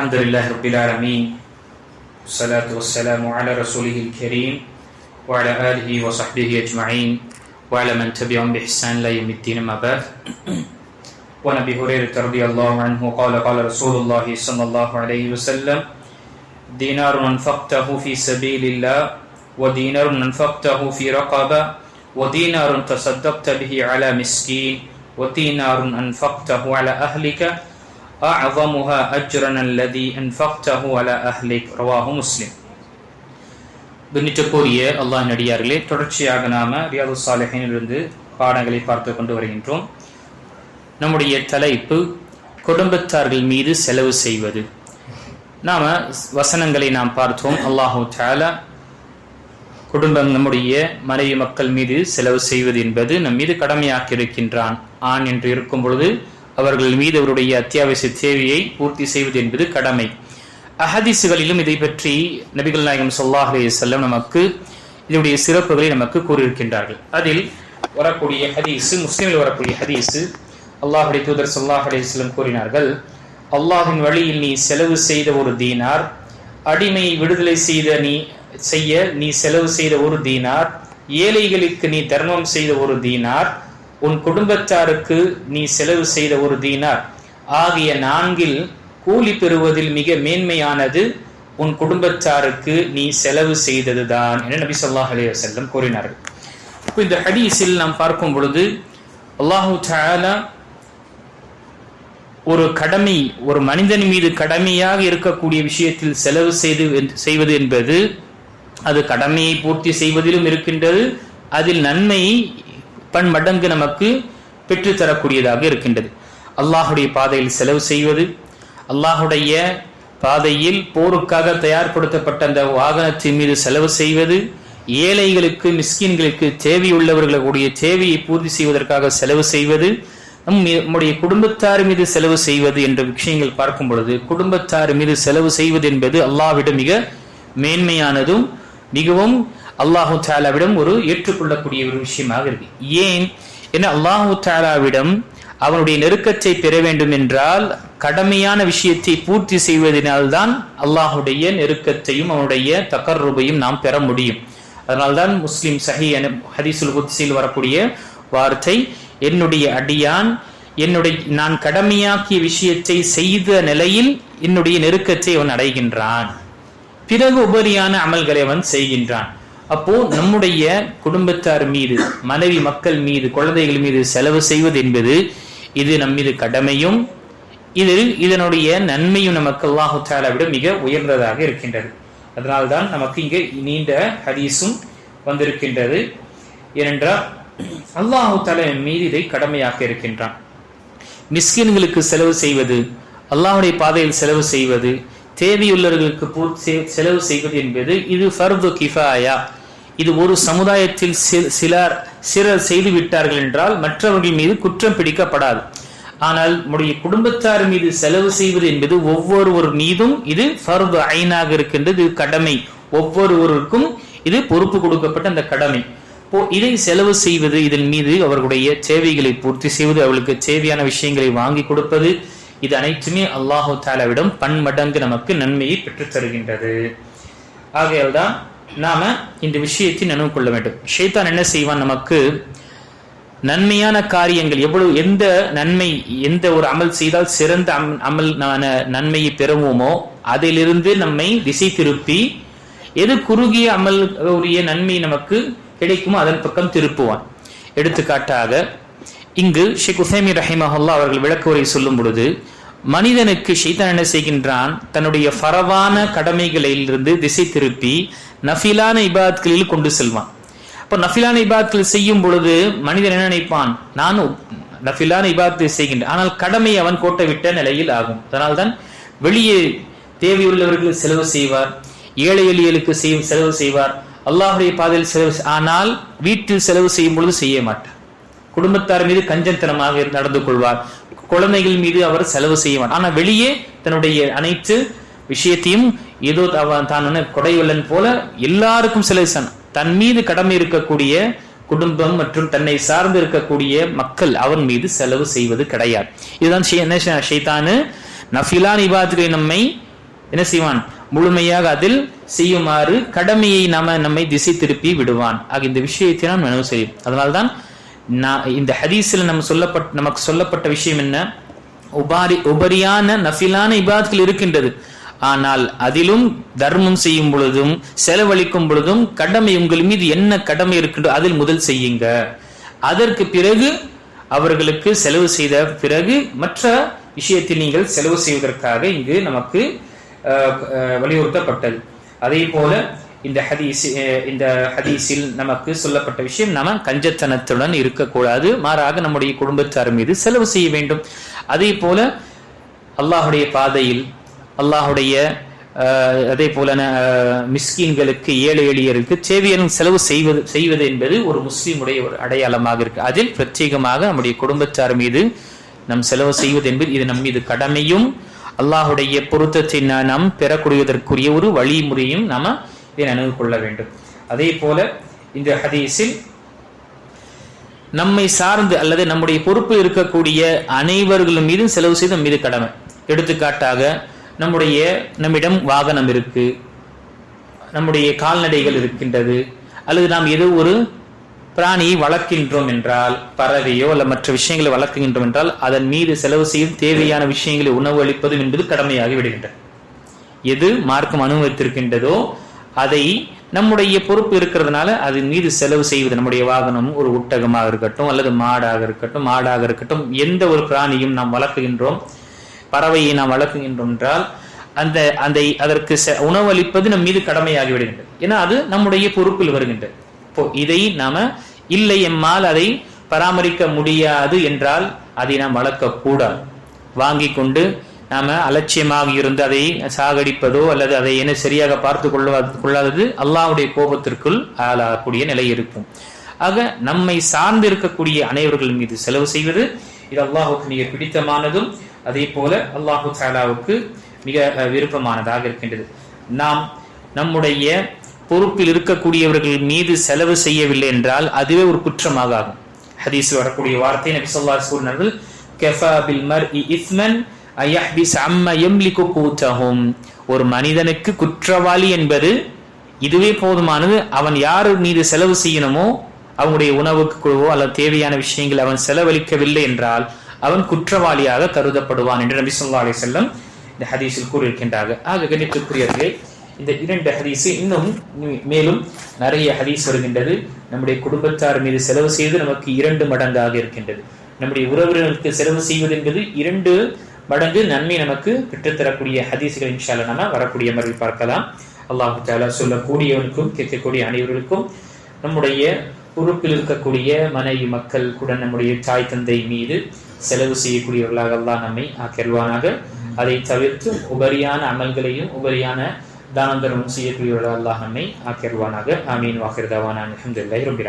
الحمد لله رب العالمين والصلاة والسلام على رسوله الكريم وعلى آله وصحبه أجمعين وعلى من تبعهم بإحسان لا يوم الدين ما بعد وعن أبي هريرة رضي الله عنه قال قال رسول الله صلى الله عليه وسلم دينار أنفقته في سبيل الله ودينار أنفقته في رقبة ودينار تصدقت به على مسكين ودينار أنفقته على أهلك أعظمها أجرا الذي أنفقته على أهلك رواه مسلم பின்னிட்டுக்குரிய அல்லாஹ் நடிகார்களே தொடர்ச்சியாக நாம ரியாது சாலிஹினிலிருந்து பாடங்களை பார்த்து கொண்டு வருகின்றோம் நம்முடைய தலைப்பு குடும்பத்தார்கள் மீது செலவு செய்வது நாம வசனங்களை நாம் பார்த்தோம் அல்லாஹூ தாலா குடும்பம் நம்முடைய மனைவி மக்கள் மீது செலவு செய்வது என்பது நம் மீது கடமையாக்கி இருக்கின்றான் ஆண் என்று இருக்கும் பொழுது அவர்கள் மீது அவருடைய அத்தியாவசிய தேவையை பூர்த்தி செய்வது என்பது கடமை. அஹதீசுகளிலும் இதை பற்றி நபிகள் நாயகம் சொல்லாஹ் செல்லம் நமக்கு இதனுடைய சிறப்புகளை நமக்கு கூறியிருக்கின்றார்கள். அதில் வரக்கூடிய ஹதீஸு முஸ்லீமில் வரக்கூடிய ஹதீஸு அல்லாஹுடைய தூதர் சொல்லாஹ் அலிஸ்லம் கூறினார்கள் அல்லாஹின் வழியில் நீ செலவு செய்த ஒரு தீனார் அடிமையை விடுதலை செய்த நீ செய்ய நீ செலவு செய்த ஒரு தீனார் ஏழைகளுக்கு நீ தர்மம் செய்த ஒரு தீனார் உன் குடும்பத்தாருக்கு நீ செலவு செய்த ஒரு தீனார். ஆகிய நான்கில் கூலி பெறுவதில் மிக மேன்மையானது உன் குடும்பத்தாருக்கு நீ செலவு செய்ததுதான் என நபி சொல்லாஹ் அலி வசல்லம் கூறினார்கள். இப்போ இந்த ஹடீஸில் நாம் பார்க்கும் பொழுது அல்லாஹு தாலா ஒரு கடமை ஒரு மனிதன் மீது கடமையாக இருக்கக்கூடிய விஷயத்தில் செலவு செய்து செய்வது என்பது அது கடமையை பூர்த்தி செய்வதிலும் இருக்கின்றது அதில் நன்மை பன்மடங்கு நமக்கு பெற்றுத்தரக்கூடியதாக இருக்கின்றது. அல்லாஹுடைய பாதையில் செலவு செய்வது அல்லாஹுடைய பாதையில் போருக்காக தயார்படுத்தப்பட்ட அந்த வாகனத்தின் மீது செலவு செய்வது ஏழைகளுக்கு மிஸ்கின்களுக்கு தேவையுள்ளவர்களுடைய தேவையை பூர்த்தி செய்வதற்காக செலவு செய்வது நம்முடைய குடும்பத்தார் மீது செலவு செய்வது என்ற விஷயங்கள் பார்க்கும் பொழுது குடும்பத்தார் மீது செலவு செய்வது என்பது அல்லாவிடம் மிக மேன்மையானதும் மிகவும் அல்லாஹு தாலாவிடம் ஒரு ஏற்றுக்கொள்ளக்கூடிய ஒரு விஷயமாக இருக்கு. ஏன்? ஏன்னா அல்லாஹு தாலாவிடம் அவனுடைய நெருக்கத்தை பெற வேண்டும் என்றால் கடமையான விஷயத்தை பூர்த்தி செய்வதனால்தான் அல்லாஹுடைய நெருக்கத்தையும் அவனுடைய தக்கர்ரூபையும் நாம் பெற முடியும். அதனால்தான் முஸ்லிம் சஹி என ஹரிசுல் குத்சியில் வரக்கூடிய வார்த்தை என்னுடைய அடியான் என்னுடைய நான் கடமையாக்கிய விஷயத்தை செய்த நிலையில் என்னுடைய நெருக்கத்தை அவன் அடைகின்றான். பிறகு உபரியான அமல்களை அவன் செய்கின்றான். அப்போ நம்முடைய குடும்பத்தார் மீது மனைவி மக்கள் மீது குழந்தைகள் மீது செலவு செய்வது என்பது இது நம் மீது கடமையும் இதில் இதனுடைய நன்மையும் நமக்கு அல்லாஹால விட மிக உயர்ந்ததாக இருக்கின்றது. அதனால்தான் நமக்கு இங்கே நீண்ட ஹதீஸும் வந்திருக்கின்றது. ஏனென்றால் அல்லாஹு தாலா மீது இதை கடமையாக இருக்கின்றான். மிஸ்கின்களுக்கு செலவு செய்வது அல்லாஹுடைய பாதையில் செலவு செய்வது தேவையுள்ளவர்களுக்கு செலவு செய்வது என்பது இது ஃபர்து கிஃபாயா. இது ஒரு சமுதாயத்தில் சிலர் சிலர் செய்து விட்டார்கள் என்றால் மற்றவர்கள் மீது குற்றம் பிடிக்கப்படாது. ஆனால் நம்முடைய குடும்பத்தார் மீது செலவு செய்வது என்பது ஒவ்வொருவர் மீதும் இது ஃபர்து ஐனாக இருக்கின்றது இது கடமை. ஒவ்வொருவருக்கும் இது பொறுப்பு கொடுக்கப்பட்ட அந்த கடமை. இப்போ இதை செலவு செய்வது இதன் மீது அவர்களுடைய தேவைகளை பூர்த்தி செய்வது அவர்களுக்கு தேவையான விஷயங்களை வாங்கி கொடுப்பது இது அனைத்துமே அல்லாஹு தாலாவிடம் பன்மடங்கு நமக்கு நன்மையை பெற்றுத் தருகின்றது ஆகையால் நாம இந்த விஷயத்தை நினைவு கொள்ள வேண்டும். ஷைத்தான் என்ன செய்வான் நமக்கு? நன்மையான காரியங்கள் எவ்வளவு எந்த நன்மை எந்த ஒரு அமல் செய்தால் சிறந்த அமல் நன்மையை பெறுவோமோ அதிலிருந்து நம்மை திசை திருப்பி எது குறுகிய அமல் உரிய நன்மை நமக்கு கிடைக்குமோ அதன் பக்கம் திருப்புவான். எடுத்துக்காட்டாக இங்கு ஷேக் உசைமி ரஹிமஹல்லா அவர்கள் விளக்குரை சொல்லும் பொழுது மனிதனுக்கு ஷைத்தான் என்ன செய்கின்றான்? தன்னுடைய பரவான கடமைகளிலிருந்து திசை திருப்பி நஃபிலான இபாத்களில் கொண்டு செல்வான். அப்போ நஃபிலான இபாத்கள் செய்யும் பொழுது மனிதன் என்ன நினைப்பான்? நான் நஃபிலான இபாத்து செய்கின்றேன் ஆனால் கடமை அவன் கோட்டை விட்ட நிலையில் ஆகும். அதனால்தான் வெளியே தேவையுள்ளவர்கள் செலவு செய்வார். ஏழை எளியலுக்கு செலவு செய்வார். அல்லாஹுடைய பாதையில் செலவு ஆனால் வீட்டில் செலவு செய்யும் பொழுது செய்ய மாட்டார். குடும்பத்தார் மீது கஞ்சத்தனமாக நடந்து கொள்வார். குழந்தைகள் மீது அவர் செலவு செய்வார் ஆனால் வெளியே தன்னுடைய அனைத்து விஷயத்தையும் ஏதோ தான் கொடைவல்லன் போல எல்லாருக்கும் செலவு தன் மீது கடமை இருக்கக்கூடிய குடும்பம் மற்றும் தன்னை சார்ந்து இருக்கக்கூடிய மக்கள் அவன் மீது செலவு செய்வது கிடையாது. இதுதான் ஷைத்தானு நஃபிலான் இபாத்துகளை நம்மை என்ன செய்வான்? முழுமையாக அதில் செய்யுமாறு கடமையை நாம நம்மை திசை திருப்பி விடுவான். ஆக இந்த விஷயத்தை நாம் நினைவு செய்யும் அதனால்தான் நான் இந்த ஹதீஸில் நம்ம சொல்லப்பட்ட நமக்கு சொல்லப்பட்ட விஷயம் என்ன? உபாரி உபரியான நஃபிலான இபாத்கள் இருக்கின்றது. ஆனால் அதிலும் தர்மம் செய்யும் பொழுதும் செலவழிக்கும் பொழுதும் கடமை உங்கள் மீது என்ன கடமை இருக்கின்றோ அதில் முதல் செய்யுங்க. அதற்கு பிறகு அவர்களுக்கு செலவு செய்த பிறகு மற்ற விஷயத்தில் நீங்கள் செலவு செய்வதற்காக இங்கு நமக்கு வலியுறுத்தப்பட்டது. அதே போல இந்த ஹதீஸ் இந்த ஹதீஸில் நமக்கு சொல்லப்பட்ட விஷயம் நாம் கஞ்சத்தனத்துடன் இருக்கக்கூடாது. மாறாக நம்முடைய குடும்பத்தார் மீது செலவு செய்ய வேண்டும். அதே போல அல்லாஹுடைய பாதையில் அல்லாஹுடைய அதே போல மிஸ்கீன்களுக்கு ஏழை எளியருக்கு தேவையான செலவு செய்வது செய்வது என்பது ஒரு முஸ்லீமுடைய ஒரு அடையாளமாக இருக்கு. அதில் பிரத்யேகமாக நம்முடைய குடும்பத்தார் மீது நம் செலவு செய்வது என்பது இது நம் மீது கடமையும் அல்லாஹுடைய பொருத்தத்தை நாம் பெறக்கூடியதற்குரிய ஒரு வழிமுறையும் நாம இதை நினைவு கொள்ள வேண்டும். அதே போல இந்த ஹதீஸில் நம்மை சார்ந்து அல்லது நம்முடைய பொறுப்பு இருக்கக்கூடிய அனைவர்களும் மீதும் செலவு செய்து மீது கடமை. எடுத்துக்காட்டாக நம்முடைய நம்மிடம் வாகனம் இருக்கு நம்முடைய கால்நடைகள் இருக்கின்றது அல்லது நாம் ஏதோ ஒரு பிராணியை வளர்க்கின்றோம் என்றால் பறவையோ அல்ல மற்ற விஷயங்களை வளர்க்கின்றோம் என்றால் அதன் மீது செலவு செய்யும் தேவையான விஷயங்களை உணவு அளிப்பதும் என்பது கடமையாகி விடுகின்றது. எது மார்க்கம் அனுமதித்திருக்கின்றதோ அதை நம்முடைய பொறுப்பு இருக்கிறதுனால அது மீது செலவு செய்வது நம்முடைய வாகனம் ஒரு ஒட்டகமாக இருக்கட்டும் அல்லது மாடாக இருக்கட்டும் மாடாக இருக்கட்டும் எந்த ஒரு பிராணியும் நாம் வளர்க்குகின்றோம் பறவையை நாம் வளர்க்குகின்றோம் என்றால் அந்த அந்த அதற்கு உணவளிப்பது நம் மீது கடமையாகி விடுகின்றது ஏன்னா அது நம்முடைய பொறுப்பில் வருகின்றது. இப்போ இதை நாம இல்லை எம்மால் அதை பராமரிக்க முடியாது என்றால் அதை நாம் வளர்க்க கூடாது வாங்கி கொண்டு நாம அலட்சியமாக இருந்து அதை சாகடிப்பதோ அல்லது அதை என்ன சரியாக பார்த்து கொள்ளாதது அல்லாவுடைய கோபத்திற்குள் ஆளாகக்கூடிய நிலை இருக்கும். ஆக நம்மை சார்ந்து இருக்கக்கூடிய அனைவர்கள் மீது செலவு செய்வது இது அல்லாஹுக்கு மிக பிடித்தமானதும் அதே போல அல்லாஹு சாலாவுக்கு மிக விருப்பமானதாக இருக்கின்றது. நாம் நம்முடைய பொறுப்பில் இருக்கக்கூடியவர்கள் மீது செலவு செய்யவில்லை என்றால் அதுவே ஒரு குற்றமாக ஆகும். ஹதீஸ் வரக்கூடிய வார்த்தை நபி ஸல்லல்லாஹு அலைஹி வஸல்லம் அயஹ்பிஸ் அம்ம எம்லிக்கு கூத்தஹும் ஒரு மனிதனுக்கு குற்றவாளி என்பது இதுவே போதுமானது. அவன் யார் மீது செலவு செய்யணுமோ அவனுடைய உணவுக்கு குழுவோ அல்லது தேவையான விஷயங்கள் அவன் செலவழிக்கவில்லை என்றால் அவன் குற்றவாளியாக கருதப்படுவான் என்று நபி சொல்லா அலி செல்லம் இந்த ஹதீஸில் கூறியிருக்கின்றார்கள். ஆக கணிப்புக்குரியவர்களே இந்த இரண்டு ஹதீஸ் இன்னும் மேலும் நிறைய ஹதீஸ் வருகின்றது. நம்முடைய குடும்பத்தார் மீது செலவு செய்வது நமக்கு இரண்டு மடங்காக இருக்கின்றது. நம்முடைய உறவினர்களுக்கு செலவு செய்வது என்பது இரண்டு மடங்கு நன்மை நமக்கு பெற்றுத்தரக்கூடிய ஹதீசுகள் இன்ஷால்ல நம்ம வரக்கூடிய மாதிரி பார்க்கலாம். அல்லாஹு தாலா சொல்லக்கூடியவனுக்கும் கேட்கக்கூடிய அனைவர்களுக்கும் நம்முடைய பொறுப்பில் இருக்கக்கூடிய மனைவி மக்கள் கூட நம்முடைய தாய் தந்தை மீது செலவு செய்யக்கூடியவர்களாக அல்லாஹ் நம்மை ஆக்கிடுவானாக அதை தவிர்த்து உபரியான அமல்களையும் உபரியான தானந்தரமும் செய்யக்கூடியவர்களாக அல்லாஹ் நம்மை ஆக்கிடுவானாக ஆமீன். வாக்கிருதாவான அஹமதுல்லாய் ரொம்ப